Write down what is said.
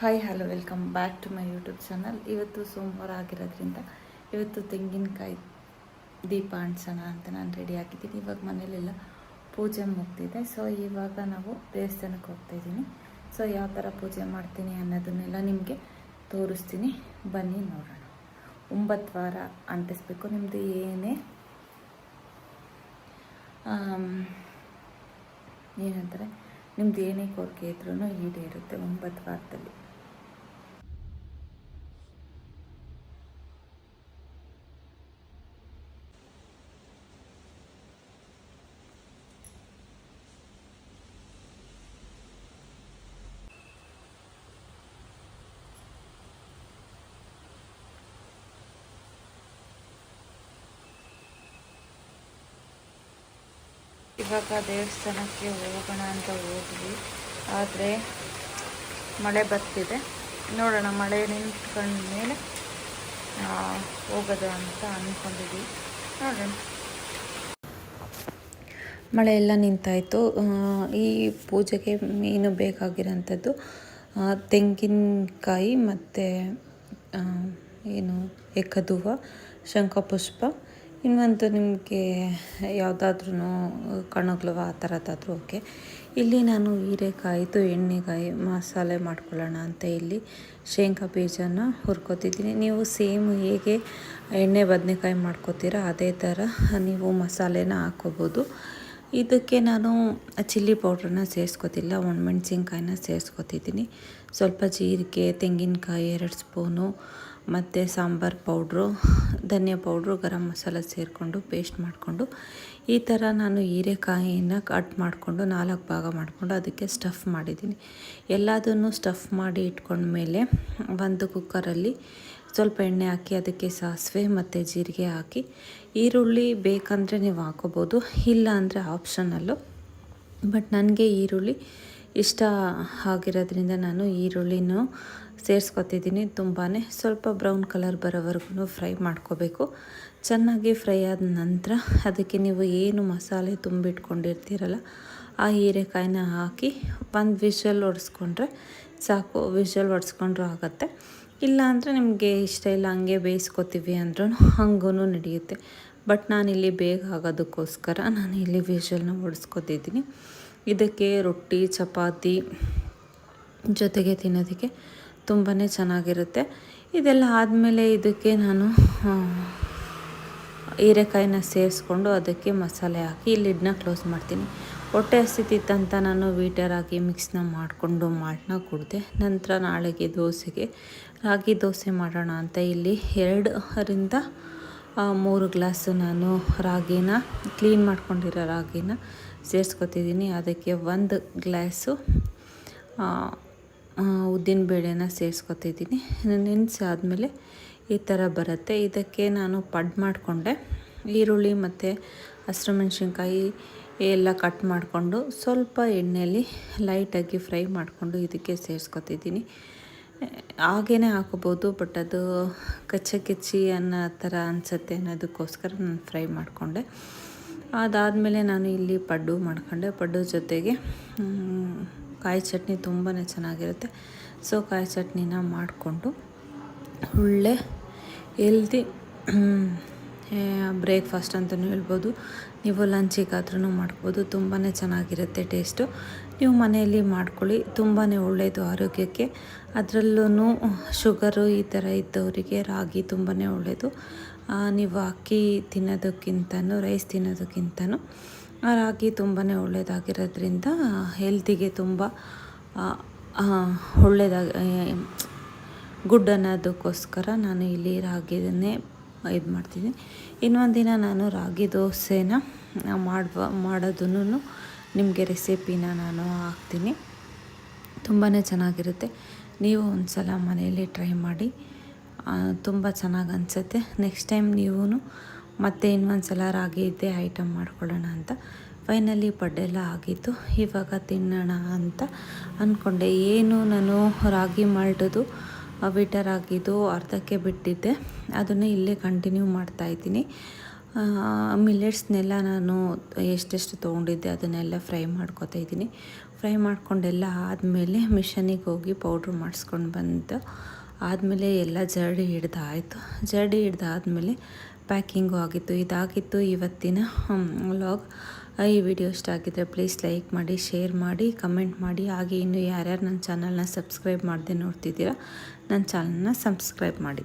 Hi hello welcome back to my YouTube channel ಇವತ್ತು ಸೋಮವಾರ ಆಗಿರೋದ್ರಿಂದ ಇವತ್ತು ತೆಂಗಿನಕಾಯಿ ದೀಪ ಅಂಟಿಸೋಣ ಅಂತ ನಾನು ರೆಡಿ ಆಗಿದ್ದೀನಿ. ಇವಾಗ ಮನೇಲೆಲ್ಲ ಪೂಜೆ ಮುಗ್ದಿದೆ. ಸೊ ಇವಾಗ ನಾವು ದೇವಸ್ಥಾನಕ್ಕೆ ಹೋಗ್ತಾ ಇದ್ದೀನಿ. ಸೊ ಯಾವ ಥರ ಪೂಜೆ ಮಾಡ್ತೀನಿ ಅನ್ನೋದನ್ನೆಲ್ಲ ನಿಮಗೆ ತೋರಿಸ್ತೀನಿ. ಬನ್ನಿ ನೋಡೋಣ. ಒಂಬತ್ತು ವಾರ ಅಂಟಿಸ್ಬೇಕು. ನಿಮ್ಮದು ಏನೇ? ಏನಂತಾರೆ? ನಿಮ್ದು ಏನೇ ಕೋರಿಕೆ ಇದ್ರೂ ಈಡೇರುತ್ತೆ ಒಂಬತ್ತು ವಾರದಲ್ಲಿ. ಇವಾಗ ದೇವಸ್ಥಾನಕ್ಕೆ ಹೋಗೋಣ ಅಂತ ಹೋದ್ವಿ. ಆದರೆ ಮಳೆ ಬರ್ತಿದೆ. ನೋಡೋಣ, ಮಳೆ ನಿಂತ್ಕೊಂಡ ಮೇಲೆ ಹೋಗೋದು ಅಂತ ಅಂದ್ಕೊಂಡಿದ್ವಿ ನೋಡೋಣ. ಮಳೆ ಎಲ್ಲ ನಿಂತಾಯಿತು. ಈ ಪೂಜೆಗೆ ಮೀನು ಬೇಕಾಗಿರೋಂಥದ್ದು ತೆಂಗಿನಕಾಯಿ ಮತ್ತು ಏನು ಎಕ್ಕದುವ ಶಂಖಪುಷ್ಪ ಇನ್ನೊಂದು ನಿಮಗೆ ಯಾವುದಾದ್ರೂ ಕಣ್ಣುಗಳು ಆ ಥರದ್ದಾದ್ರೂ ಓಕೆ. ಇಲ್ಲಿ ನಾನು ಹೀರೆಕಾಯಿದು ಎಣ್ಣೆಕಾಯಿ ಮಸಾಲೆ ಮಾಡ್ಕೊಳ್ಳೋಣ ಅಂತ ಇಲ್ಲಿ ಶೇಂಗಾ ಬೀಜನ ಹುರ್ಕೋತಿದ್ದೀನಿ. ನೀವು ಸೇಮ್ ಹೇಗೆ ಎಣ್ಣೆ ಬದನೆಕಾಯಿ ಮಾಡ್ಕೋತೀರಾ ಅದೇ ಥರ ನೀವು ಮಸಾಲೆನ ಹಾಕೋಬೋದು. ಇದಕ್ಕೆ ನಾನು ಚಿಲ್ಲಿ ಪೌಡ್ರನ್ನ ಸೇರಿಸ್ಕೊತಿಲ್ಲ, ಒಣಮೆಣ್ಸಿನ್ಕಾಯಿನ ಸೇರಿಸ್ಕೊತಿದ್ದೀನಿ. ಸ್ವಲ್ಪ ಜೀರಿಗೆ, ತೆಂಗಿನಕಾಯಿ, ಎರಡು ಸ್ಪೂನು ಮತ್ತು ಸಾಂಬಾರು ಪೌಡ್ರು, ಧನಿಯಾ ಪೌಡ್ರು, ಗರಂ ಮಸಾಲ ಸೇರಿಕೊಂಡು ಪೇಸ್ಟ್ ಮಾಡಿಕೊಂಡು, ಈ ಥರ ನಾನು ಹೀರೆಕಾಯಿಯನ್ನು ಕಟ್ ಮಾಡಿಕೊಂಡು ನಾಲ್ಕು ಭಾಗ ಮಾಡಿಕೊಂಡು ಅದಕ್ಕೆ ಸ್ಟಫ್ ಮಾಡಿದ್ದೀನಿ. ಎಲ್ಲದನ್ನು ಸ್ಟಫ್ ಮಾಡಿ ಇಟ್ಕೊಂಡ್ಮೇಲೆ ಒಂದು ಕುಕ್ಕರಲ್ಲಿ ಸ್ವಲ್ಪ ಎಣ್ಣೆ ಹಾಕಿ ಅದಕ್ಕೆ ಸಾಸಿವೆ ಮತ್ತು ಜೀರಿಗೆ ಹಾಕಿ, ಈರುಳ್ಳಿ ಬೇಕಂದರೆ ನೀವು ಹಾಕೋಬೋದು, ಇಲ್ಲ ಅಂದರೆ ಆಪ್ಷನಲ್ಲು ಬಟ್ ನನಗೆ ಈರುಳ್ಳಿ ಇಷ್ಟ ಆಗಿರೋದ್ರಿಂದ ನಾನು ಈರುಳ್ಳಿನೂ ಸೇರಿಸ್ಕೊತಿದ್ದೀನಿ. ತುಂಬಾ ಸ್ವಲ್ಪ ಬ್ರೌನ್ ಕಲರ್ ಬರೋವರೆಗೂ ಫ್ರೈ ಮಾಡ್ಕೋಬೇಕು. ಚೆನ್ನಾಗಿ ಫ್ರೈ ಆದ ನಂತರ ಅದಕ್ಕೆ ನೀವು ಏನು ಮಸಾಲೆ ತುಂಬಿಟ್ಕೊಂಡಿರ್ತೀರಲ್ಲ, ಆ ಹೀರೆಕಾಯಿನ ಹಾಕಿ ಒಂದು ವಿಷಲ್ ಹೊಡೆಸ್ಕೊಂಡ್ರೆ ಸಾಕು. ವಿಷಲ್ ಹೊಡೆಸ್ಕೊಂಡ್ರೂ ಆಗುತ್ತೆ. ಇಲ್ಲಾಂದರೆ ನಿಮಗೆ ಇಷ್ಟ ಇಲ್ಲ, ಹಂಗೆ ಬೇಯಿಸ್ಕೊತೀವಿ ಅಂದ್ರೂ ಹಂಗೂ ನಡೆಯುತ್ತೆ. ಬಟ್ ನಾನಿಲ್ಲಿ ಬೇಗ ಆಗೋದಕ್ಕೋಸ್ಕರ ನಾನು ಇಲ್ಲಿ ವಿಷಲ್ನ ಹೊಡೆಸ್ಕೊತಿದ್ದೀನಿ ಇದಕ್ಕೆ ರೊಟ್ಟಿ, ಚಪಾತಿ ಜೊತೆಗೆ ತಿನ್ನೋದಕ್ಕೆ ತುಂಬಾ ಚೆನ್ನಾಗಿರುತ್ತೆ. ಇದೆಲ್ಲ ಆದಮೇಲೆ ಇದಕ್ಕೆ ನಾನು ಹೀರೆಕಾಯಿನ ಸೇರಿಸ್ಕೊಂಡು ಅದಕ್ಕೆ ಮಸಾಲೆ ಹಾಕಿ ಲಿಡ್ನ ಕ್ಲೋಸ್ ಮಾಡ್ತೀನಿ. ಹೊಟ್ಟೆ ಹಸಿತಿತ್ತಂತ ನಾನು ವೀಟರ್ ಹಾಕಿ ಮಿಕ್ಸ್ನ ಮಾಡಿಕೊಂಡು ಮಾಲ್ಟ್ನ ಕುಡಿದೆ. ನಂತರ ನಾಳೆಗೆ ದೋಸೆಗೆ ರಾಗಿ ದೋಸೆ ಮಾಡೋಣ ಅಂತ ಇಲ್ಲಿ ಎರಡರಿಂದ ಮೂರು ಗ್ಲಾಸ್ ನಾನು ರಾಗಿನ, ಕ್ಲೀನ್ ಮಾಡ್ಕೊಂಡಿರೋ ರಾಗಿನ ಸೇರಿಸ್ಕೊತಿದ್ದೀನಿ. ಅದಕ್ಕೆ ಒಂದು ಗ್ಲಾಸು ಉದ್ದಿನ ಬೇಳೆನ ಸೇರಿಸ್ಕೊತಿದ್ದೀನಿ. ನೆನೆಸಿ ಆದಮೇಲೆ ಈ ಥರ ಬರುತ್ತೆ. ಇದಕ್ಕೆ ನಾನು ಪಡ್ ಮಾಡಿಕೊಂಡೆ. ಈರುಳ್ಳಿ ಮತ್ತು ಹಸಿರು ಮೆಣಸಿನ್ಕಾಯಿ ಎಲ್ಲ ಕಟ್ ಮಾಡಿಕೊಂಡು ಸ್ವಲ್ಪ ಎಣ್ಣೆಯಲ್ಲಿ ಲೈಟಾಗಿ ಫ್ರೈ ಮಾಡಿಕೊಂಡು ಇದಕ್ಕೆ ಸೇರಿಸ್ಕೊತಿದ್ದೀನಿ. ಹಾಗೇ ಹಾಕೋಬೋದು, ಬಟ್ ಅದು ಕಚ್ಚ ಕಿಚ್ಚಿ ಅನ್ನೋ ಥರ ಅನಿಸುತ್ತೆ ಅನ್ನೋದಕ್ಕೋಸ್ಕರ ನಾನು ಫ್ರೈ ಮಾಡಿಕೊಂಡೆ. ಅದಾದಮೇಲೆ ನಾನು ಇಲ್ಲಿ ಪಡ್ಡು ಮಾಡ್ಕೊಂಡೆ. ಪಡ್ಡು ಜೊತೆಗೆ ಕಾಯಿ ಚಟ್ನಿ ತುಂಬಾ ಚೆನ್ನಾಗಿರುತ್ತೆ. ಸೊ ಕಾಯಿ ಚಟ್ನಿನ ಮಾಡಿಕೊಂಡು ಒಳ್ಳೆ ಹೆಲ್ದಿ ಬ್ರೇಕ್ಫಾಸ್ಟ್ ಅಂತಲೂ ಹೇಳ್ಬೋದು. ನೀವು ಲಂಚಿಗಾದ್ರೂ ಮಾಡ್ಬೋದು. ತುಂಬಾ ಚೆನ್ನಾಗಿರುತ್ತೆ ಟೇಸ್ಟು ನೀವು ಮನೆಯಲ್ಲಿ ಮಾಡ್ಕೊಳ್ಳಿ. ತುಂಬಾ ಒಳ್ಳೆಯದು ಆರೋಗ್ಯಕ್ಕೆ. ಅದರಲ್ಲೂ ಶುಗರು ಈ ಥರ ಇದ್ದವರಿಗೆ ರಾಗಿ ತುಂಬಾ ಒಳ್ಳೆಯದು. ನೀವು ಅಕ್ಕಿ ತಿನ್ನೋದಕ್ಕಿಂತನೂ ರೈಸ್ ತಿನ್ನೋದಕ್ಕಿಂತನೂ ಆ ರಾಗಿ ತುಂಬಾ ಒಳ್ಳೆಯದಾಗಿರೋದ್ರಿಂದ ಹೆಲ್ತಿಗೆ ತುಂಬ ಒಳ್ಳೆಯದಾಗಿ ಗುಡ್ ಅನ್ನೋದಕ್ಕೋಸ್ಕರ ನಾನು ಇಲ್ಲಿ ರಾಗಿದನ್ನೇ ಇದು ಮಾಡ್ತೀನಿ ಇನ್ನೊಂದು ದಿನ ನಾನು ರಾಗಿ ದೋಸೆನ ಮಾಡುವ, ಮಾಡೋದನ್ನು ನಿಮಗೆ ರೆಸಿಪಿನ ನಾನು ಹಾಕ್ತೀನಿ. ತುಂಬಾ ಚೆನ್ನಾಗಿರುತ್ತೆ. ನೀವು ಒಂದು ಸಲ ಮನೆಯಲ್ಲಿ ಟ್ರೈ ಮಾಡಿ ತುಂಬ ಚೆನ್ನಾಗಿ ಅನಿಸುತ್ತೆ. ನೆಕ್ಸ್ಟ್ ಟೈಮ್ ನೀವು ಮತ್ತೆ ಇನ್ನೊಂದು ಸಲ ರಾಗಿ ಇದ್ದೇ ಐಟಮ್ ಮಾಡ್ಕೊಳ್ಳೋಣ ಅಂತ. ಫೈನಲಿ ಪಡ್ಡೆಲ್ಲ ಆಗಿತ್ತು. ಇವಾಗ ತಿನ್ನೋಣ ಅಂತ ಅಂದ್ಕೊಂಡೆ ಏನು ನಾನು ರಾಗಿ ಮಾಲ್ಟದು ಆಗಿದ್ದು ಅರ್ಧಕ್ಕೆ ಬಿಟ್ಟಿದ್ದೆ. ಅದನ್ನು ಇಲ್ಲೇ ಕಂಟಿನ್ಯೂ ಮಾಡ್ತಾಯಿದ್ದೀನಿ ಮಿಲ್ಲೆಟ್ಸ್ನೆಲ್ಲ ನಾನು ಎಷ್ಟೆಷ್ಟು ತೊಗೊಂಡಿದ್ದೆ ಅದನ್ನೆಲ್ಲ ಫ್ರೈ ಮಾಡ್ಕೋತಾ ಇದ್ದೀನಿ. ಫ್ರೈ ಮಾಡ್ಕೊಂಡೆಲ್ಲ ಆದಮೇಲೆ ಮಿಷನಿಗೆ ಹೋಗಿ ಪೌಡ್ರ್ ಮಾಡಿಸ್ಕೊಂಡು ಬಂದು, ಆದಮೇಲೆ ಎಲ್ಲ ಜರಡಿ ಹಿಡ್ದಾಯಿತು. ಜರಡಿ ಹಿಡ್ದಾದ್ಮೇಲೆ ಪ್ಯಾಕಿಂಗು ಆಗಿತ್ತು, ಇದಾಗಿತ್ತು. ಇವತ್ತಿನ ವ್ಲಾಗ್. ಈ ವಿಡಿಯೋ ಇಷ್ಟ ಆಗಿದ್ದರೆ ಪ್ಲೀಸ್ ಲೈಕ್ ಮಾಡಿ, ಶೇರ್ ಮಾಡಿ, ಕಮೆಂಟ್ ಮಾಡಿ. ಹಾಗೆ ಇನ್ನು ಯಾರ್ಯಾರು ನನ್ನ ಚಾನಲ್ನ ಸಬ್ಸ್ಕ್ರೈಬ್ ಮಾಡದೆ ನೋಡ್ತಿದ್ದೀರಾ, ನನ್ನ ಚಾನಲ್ನ ಸಬ್ಸ್ಕ್ರೈಬ್ ಮಾಡಿ.